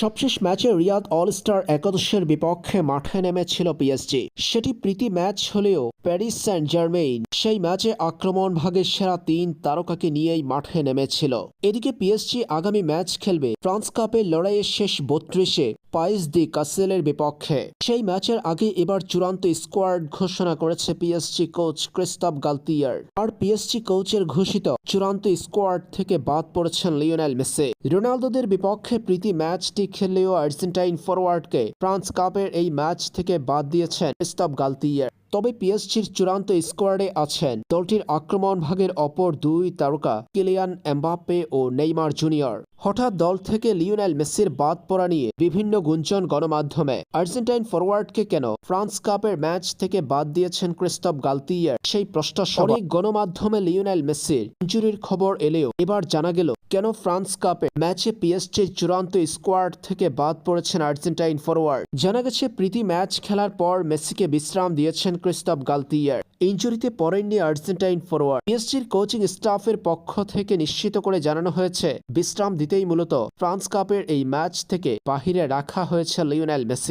সবশেষ ম্যাচে Riyad all star একাদশের বিপক্ষে মাঠে নেমেছিল পিএসজি সেটি প্রীতি ম্যাচ হলেও প্যারিস সেন্ট জার্মেইন সেই ম্যাচে আক্রমণ ভাগের সেরা তিন তারকাকে নিয়েই মাঠে নেমেছিল। এদিকে পিএসজি আগামী ম্যাচ খেলবে ফ্রান্স কাপের লড়াইয়ের শেষ বত্রিশে। পাইস দি কাসেলের বিপক্ষে। সেই ম্যাচের আগে এবার চূড়ান্ত স্কোয়াড ঘোষণা করেছে পিএসজি কোচ ক্রিস্তাব গালতিয়ার আর পিএসজি কোচের ঘোষিত চূড়ান্ত স্কোয়াড থেকে বাদ পড়েছেন লিওনেল মেসি। রোনালদোদের বিপক্ষে প্রীতি ম্যাচটি খেললেও আর্জেন্টাইন ফরওয়ার্ডকে ফ্রান্স কাপের এই ম্যাচ থেকে বাদ দিয়েছেন ক্রিস্তাব গালতিয়ার তবে পিএসজির চূড়ান্ত স্কোয়াডে আছেন। দলটির আক্রমণ ভাগের অপর দুই তারকা কিলিয়ান এমবাপ্পে ও নেইমার জুনিয়র। হঠাৎ দল থেকে লিওনেল মেসির বাদ পড়া নিয়ে বিভিন্ন গুঞ্জন গণমাধ্যমে। আর্জেন্টাইন ফরওয়ার্ডকে কেন ফ্রান্স কাপের ম্যাচ থেকে বাদ দিয়েছেন ক্রিস্টফ গালতিয়ার? সেই প্রশ্ন অনেক গণমাধ্যমে লিওনেল মেসির ইঞ্জুরির খবর এলেও এবার জানা গেল, কেন ফ্রান্স কাপে ম্যাচে পিএসজির চূড়ান্ত স্কোয়াড থেকে বাদ পড়েছেন আর্জেন্টাইন ফরওয়ার্ড জানা গেছে, প্রীতি ম্যাচ খেলার পর মেসিকে বিশ্রাম দিয়েছেন ক্রিস্টফ গালতিয়ার। ইঞ্জুরিতে পড়েননি আর্জেন্টাইন ফরোয়ার্ড। পিএসজির কোচিং স্টাফের পক্ষ থেকে নিশ্চিত করে জানানো হয়েছে, বিশ্রাম দিতেই মূলত ফ্রান্স কাপের এই ম্যাচ থেকে বাহিরে রাখা হয়েছে লিওনেল মেসি।